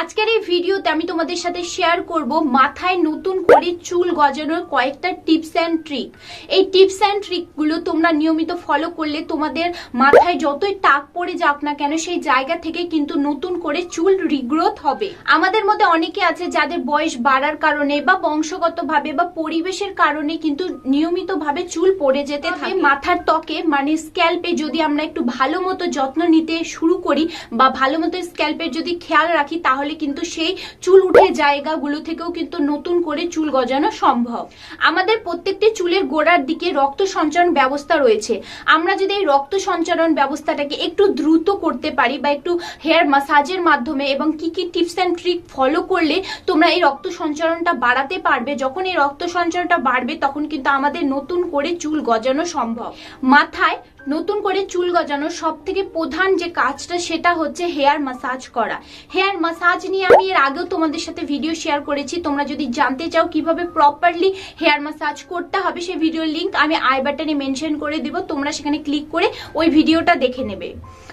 আজকের এই ভিডিওতে আমি তোমাদের সাথে শেয়ার করব মাথায় নতুন করে চুল গজানোর কয়েকটা টিপস অ্যান্ড ট্রিক এই টিপস অ্যান্ড ট্রিকগুলো তোমরা নিয়মিত ফলো করলে তোমাদের মাথায় যতই টাক পড়ে যাক না কেন সেই জায়গা থেকে কিন্তু নতুন করে চুল রিগ্রোথ হবে। আমাদের মধ্যে অনেকে আছে যাদের বয়স বাড়ার কারণে বা বংশগতভাবে বা পরিবেশের কারণে কিন্তু নিয়মিতভাবে চুল পড়ে যেতে থাকে। মাথার ত্বকে মানে স্ক্যাল্পে যদি আমরা একটু ভালো মতো যত্ন নিতে শুরু করি বা ভালো মতো স্ক্যাল্পের যদি খেয়াল রাখি তাহলে কিন্তু সেই চুল উঠে জায়গাগুলো থেকেও কিন্তু নতুন করে চুল গজানো সম্ভব। আমাদের প্রত্যেকটি চুলের গোড়ার দিকে রক্ত সঞ্চারণ ব্যবস্থা রয়েছে। আমরা যদি এই রক্ত সঞ্চারণ ব্যবস্থাটাকে একটু দ্রুত করতে পারি বা একটু হেয়ার মাসাজের মাধ্যমে এবং কি কি টিপস অ্যান্ড ট্রিক ফলো করলে তোমরা এই রক্ত সঞ্চারণটা বাড়াতে পারবে, যখন এই রক্ত সঞ্চারণটা বাড়বে তখন কিন্তু আমাদের নতুন করে চুল গজানো সম্ভব। মাথায় নতুন করে চুল গজানোর সব থেকে প্রধান যে কাজটা সেটা হচ্ছে হেয়ার মাসাজ করা। হেয়ার মাসাজ নিয়ে আমি এর আগেও তোমাদের সাথে ভিডিও শেয়ার করেছি। তোমরা যদি জানতে চাও কীভাবে প্রপারলি হেয়ার মাসাজ করতে হবে সেই ভিডিওর লিঙ্ক আমি আই বাটনে মেনশন করে দিব। তোমরা সেখানে ক্লিক করে ওই ভিডিওটা দেখে নেবে।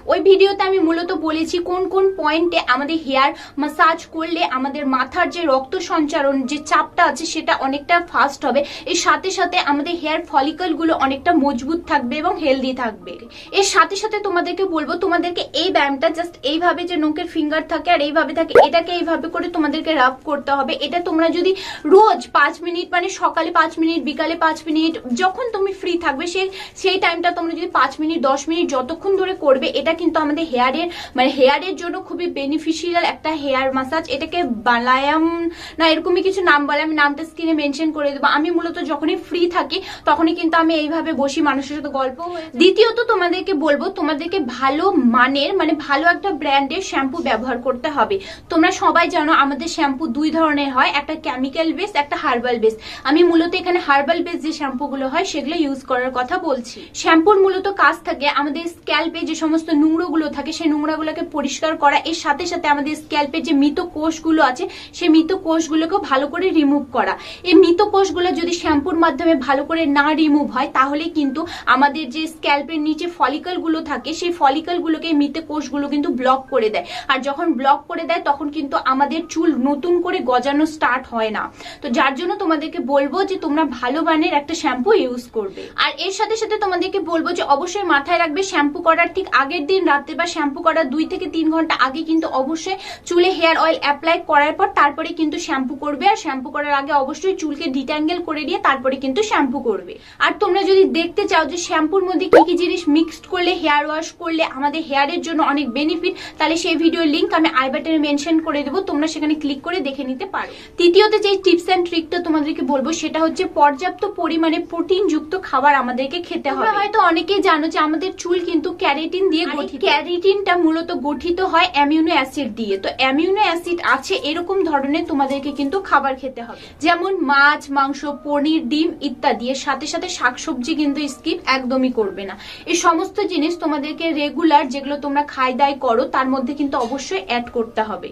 ওই ভিডিওতে আমি মূলত বলেছি কোন কোন পয়েন্টে আমাদের হেয়ার মাসাজ করলে আমাদের মাথার যে রক্ত সঞ্চারণ যে চাপটা আছে সেটা অনেকটা ফাস্ট হবে। এর সাথে সাথে আমাদের হেয়ার ফলিকলগুলো অনেকটা মজবুত থাকবে এবং হেলদি থাকবে। এর সাথে সাথে তোমাদেরকে বলব, তোমাদেরকে এই ব্যায়ামটা জাস্ট এইভাবে যে নোকের ফিঙ্গার থাকে আর এইভাবে থাকে, এটাকে এইভাবে করে তোমাদেরকে রাব করতে হবে। এটা তোমরা যদি রোজ পাঁচ মিনিট মানে সকালে পাঁচ মিনিট, বিকালে পাঁচ মিনিট, যখন তুমি ফ্রি থাকবে সেই সেই টাইমটা তোমরা যদি পাঁচ মিনিট, দশ মিনিট যতক্ষণ ধরে করবে, এটা কিন্তু আমাদের হেয়ারের মানে হেয়ারের জন্য খুবই বেনিফিশিয়াল একটা হেয়ার মাসাজ এটাকে বালায়াম, না এরকমই কিছু নাম বলে, আমি নামটা স্ক্রিনে মেনশন করে দেবো। আমি মূলত যখনই ফ্রি থাকি, তখনই কিন্তু আমি এইভাবে বসি মানুষের সাথে গল্প হয়ে- দ্বিতীয়ত তোমাদেরকে বলব, তোমাদেরকে ভালো মানের মানে ভালো একটা ব্র্যান্ডের শ্যাম্পু ব্যবহার করতে হবে। তোমরা সবাই জানো আমাদের শ্যাম্পু দুই ধরনের হয়, একটা কেমিক্যাল বেস একটা হার্বাল বেস আমি মূলত এখানে হার্বাল বেস যে শ্যাম্পুগুলো হয়, সেগুলো ইউজ করার কথা বলছি। শ্যাম্পুর মূলত কাজ থাকে আমাদের স্ক্যাল্পে যে সমস্ত নোংরাগুলো থাকে, সেই নোংরাগুলোকে পরিষ্কার করা। এর সাথে সাথে আমাদের স্ক্যাল্পের যে মৃত কোষগুলো আছে, সেই মৃত কোষগুলোকেও ভালো করে রিমুভ করা। এই মৃত কোষগুলো যদি শ্যাম্পুর মাধ্যমে ভালো করে না রিমুভ হয়, তাহলে কিন্তু আমাদের যে স্ক্যাল্পের নিচে ফলিকলগুলো থাকে, সেই ফলিকল গুলোকে মৃত কোষগুলো কিন্তু ব্লক করে দেয়। আর যখন ব্লক করে দেয়, তখন কিন্তু আমাদের চুল নতুন করে গজানো স্টার্ট হয় না। তো যার জন্য তোমাদেরকে বলব যে, তোমরা ভালো মানের একটা শ্যাম্পু ইউজ করবে। আর এর সাথে সাথে তোমাদেরকে বলব যে, অবশ্যই মাথায় রাখবে শ্যাম্পু করার ঠিক আগের দিন রাত্রে বা শ্যাম্পু করার দুই থেকে তিন ঘণ্টা আগে কিন্তু অবশ্যই চুলে হেয়ার অয়েল অ্যাপ্লাই করার পর তারপরে কিন্তু শ্যাম্পু করবে। আর শ্যাম্পু করার আগে অবশ্যই চুলকে ডিট্যাঙ্গেল করে দিয়ে তারপরে কিন্তু শ্যাম্পু করবে। আর তোমরা যদি দেখতে চাও যে শ্যাম্পুর মধ্যে কি কি জিনিস মিক্সড করলে হেয়ার ওয়াশ করলে আমাদের হেয়ারের জন্য অনেক বেনিফিট তাহলে সেই ভিডিওর লিঙ্ক আমি আই বাটনে মেনশন করে দেবো তোমরা সেখানে ক্লিক করে দেখে নিতে পারো। তৃতীয়ত যে টিপস অ্যান্ড ট্রিকটা তোমাদেরকে বলব সেটা হচ্ছে পর্যাপ্ত পরিমাণে প্রোটিন যুক্ত খাবার আমাদেরকে খেতে হবে। হয়তো অনেকেই জানো যে আমাদের চুল কিন্তু ক্যারেটিন দিয়ে গঠিত। ক্যারেটিনটা মূলত গঠিত হয় অ্যামিউনো অ্যাসিড দিয়ে। তো অ্যামিউনো অ্যাসিড আছে এরকম ধরনের তোমাদেরকে কিন্তু খাবার খেতে হবে। যেমন মাছ মাংস পনির ডিম ইত্যাদি। এর সাথে সাথে শাকসবজি কিন্তু স্কিপ একদমই করবে না। এই সমস্ত জিনিস তোমাদেরকে রেগুলার যেগুলো তোমরা খাই দাই করো, তার মধ্যে কিন্তু অবশ্যই অ্যাড করতে হবে।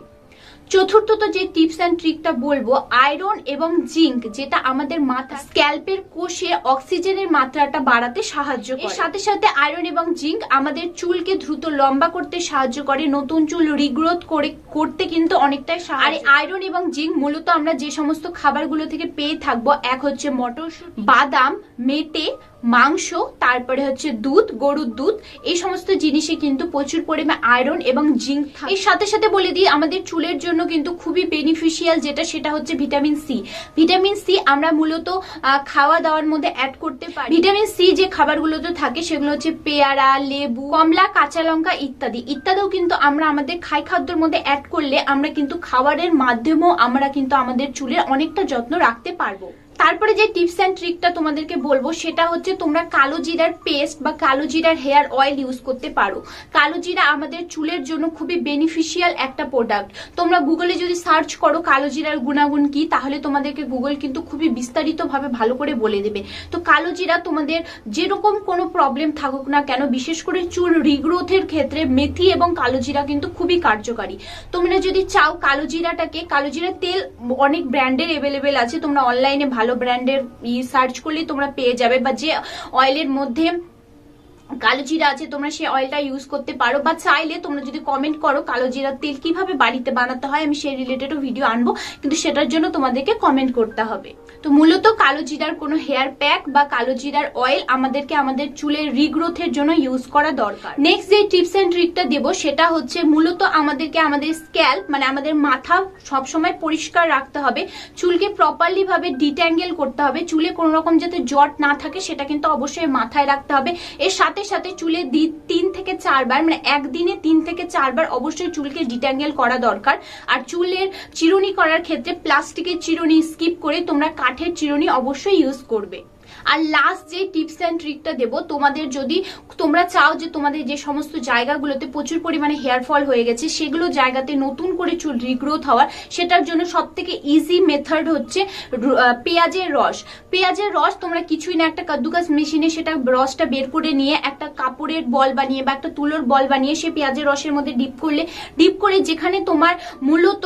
চতুর্থত যে টিপস অ্যান্ড ট্রিকটা বলব আয়রন এবং জিঙ্ক যেটা আমাদের মাথা স্ক্যাল্পের কোষে অক্সিজেনের মাত্রাটা বাড়াতে সাহায্য করে। সাথে সাথে আয়রন এবং জিঙ্ক আমাদের চুলকে দ্রুত লম্বা করতে সাহায্য করে, নতুন চুল রিগ্রোথ করে, করতে কিন্তু অনেকটাই আর আয়রন এবং জিঙ্ক মূলত আমরা যে সমস্ত খাবারগুলো থেকে পেয়ে থাকব, এক হচ্ছে মটরশুঁটি, বাদাম, মেটে মাংস, তারপরে হচ্ছে দুধ, গরুর দুধ, এই সমস্ত জিনিসে কিন্তু প্রচুর পরিমাণে আয়রন এবং জিঙ্ক থাকে। এর সাথে সাথে বলে দিই, আমাদের চুলের জন্য কিন্তু খুবই বেনিফিশিয়াল যেটা, সেটা হচ্ছে ভিটামিন সি ভিটামিন সি আমরা মূলত খাওয়া দাওয়ার মধ্যে অ্যাড করতে পারি। ভিটামিন সি যে খাবারগুলোতে থাকে, সেগুলো হচ্ছে পেয়ারা, লেবু, কমলা, কাঁচা লঙ্কা ইত্যাদি। ইত্যাদিও কিন্তু আমরা আমাদের খাই খাদ্যর মধ্যে অ্যাড করলে আমরা কিন্তু খাবারের মাধ্যমেও আমরা কিন্তু আমাদের চুলের অনেকটা যত্ন রাখতে পারব। তারপরে যে টিপস অ্যান্ড ট্রিকটা তোমাদেরকে বলব, সেটা হচ্ছে তোমরা কালো জিরার পেস্ট বা কালো জিরার হেয়ার অয়েল ইউজ করতে পারো। কালো জিরা আমাদের চুলের জন্য খুবই বেনিফিশিয়াল একটা প্রোডাক্ট। তোমরা গুগলে যদি সার্চ করো কালো জিরার গুণাগুণ কি, তাহলে তোমাদেরকে গুগল কিন্তু খুবই বিস্তারিতভাবে ভালো করে বলে দেবে। তো কালো জিরা তোমাদের যেরকম কোনো প্রবলেম থাকুক না কেন, বিশেষ করে চুল রিগ্রোথের ক্ষেত্রে মেথি এবং কালো জিরা কিন্তু খুবই কার্যকারী। তোমরা যদি চাও কালো জিরাটাকে, কালো জিরার তেল অনেক ব্র্যান্ডের এভেলেবেল আছে, তোমরা অনলাইনে ভালো ব্র্যান্ডের ই সার্চ করলে তোমরা পেয়ে যাবে বা যে অয়েলের মধ্যে কালো জিরা আছে, তোমরা সেই অয়েলটা ইউজ করতে পারো বা চাইলে তোমরা যদি কমেন্ট করো কালো জিরার তেল কীভাবে বাড়িতে বানাতে হয়, আমি সেই রিলেটেডও ভিডিও আনব, কিন্তু সেটার জন্য তোমাদেরকে কমেন্ট করতে হবে। তো মূলত কালো জিরার কোনো হেয়ার প্যাক বা কালো জিরার অয়েল আমাদেরকে আমাদের চুলের রিগ্রোথের জন্য ইউজ করা দরকার। নেক্সট যে টিপস এন্ড ট্রিকটা দেবো সেটা হচ্ছে মূলত আমাদেরকে আমাদের স্ক্যাল্প মানে আমাদের মাথা সবসময় পরিষ্কার রাখতে হবে। চুলকে প্রপারলি ভাবে ডিট্যাঙ্গেল করতে হবে। চুলে কোনো রকম যাতে জট না থাকে সেটা কিন্তু অবশ্যই মাথায় রাখতে হবে। এর সাথে সাথে চুলে দি- তিন থেকে চারবার মানে একদিনে তিন থেকে চারবার অবশ্যই চুলকে ডিট্যাঙ্গেল করা দরকার। আর চুলের চিরুনি করার ক্ষেত্রে প্লাস্টিকের চিরুনি স্কিপ করে তোমরা কাঠের চিরুনি অবশ্যই ইউজ করবে। আর লাস্ট যে টিপস অ্যান্ড ট্রিকটা দেবো, তোমাদের যদি তোমরা চাও যে তোমাদের যে সমস্ত জায়গাগুলোতে প্রচুর পরিমাণে হেয়ার ফল হয়ে গেছে, সেগুলো জায়গাতে নতুন করে চুল রিগ্রোথ হওয়ার, সেটার জন্য সব থেকে ইজি মেথড হচ্ছে পেঁয়াজের রস। পেঁয়াজের রস তোমরা কিছুই না, একটা কাদ্দুকাস মেশিনে সেটা রসটা বের করে নিয়ে একটা কাপড়ের বল বানিয়ে বা একটা তুলোর বল বানিয়ে সে পেঁয়াজের রসের মধ্যে ডিপ করলে ডিপ করে যেখানে তোমার মূলত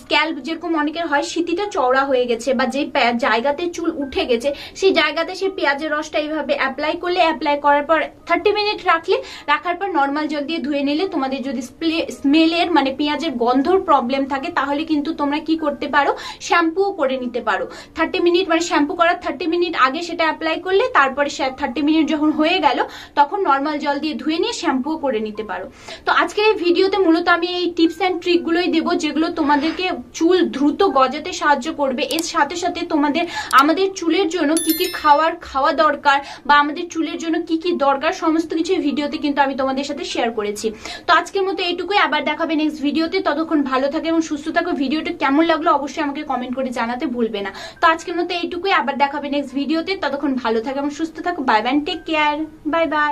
স্ক্যাল্প যেরকম অনেকের হয়, সিটিটা চওড়া হয়ে গেছে বা যে জায়গাতে চুল উঠে গেছে, সেই জায়গাতে সেই পেঁয়াজের রসটা এইভাবে অ্যাপ্লাই করলে অ্যাপ্লাই করার পর থার্টি মিনিট রাখলে, রাখার পর নর্মাল জল দিয়ে ধুয়ে নিলে তোমাদের যদি স্মেলের মানে পেঁয়াজের গন্ধর প্রবলেম থাকে, তাহলে কিন্তু তোমরা কি করতে পারো? শ্যাম্পুও করে নিতে পারো। থার্টি মিনিট মানে শ্যাম্পু করার থার্টি মিনিট আগে সেটা অ্যাপ্লাই করলে, তারপরে থার্টি মিনিট যখন হয়ে গেল, তখন নর্মাল জল দিয়ে ধুয়ে নিয়ে শ্যাম্পুও করে নিতে পারো। তো আজকের এই ভিডিওতে মূলত আমি এই টিপস অ্যান্ড ট্রিকগুলোই দেবো, যেগুলো তোমাদেরকে চুল দ্রুত গজাতে সাহায্য করবে। এর সাথে সাথে তোমাদের, আমাদের চুলের জন্য কি কি খাওয়ার, খাওয়া দরকার বা আমাদের চুলের জন্য কি কি দরকার, সমস্ত কিছু ভিডিওতে কিন্তু আমি তোমাদের সাথে শেয়ার করেছি। তো আজকের মতো এইটুকুই, আবার দেখাবে নেক্সট ভিডিওতে ততক্ষণ ভালো থাকে এবং সুস্থ থাকো। ভিডিওটা কেমন লাগল অবশ্যই আমাকে কমেন্ট করে জানাতে ভুলবে না। তো আজকের মতো এইটুকুই, আবার দেখাবে নেক্সট ভিডিওতে ততক্ষণ ভালো থাকে এবং সুস্থ থাকো। Bye bye take care bye bye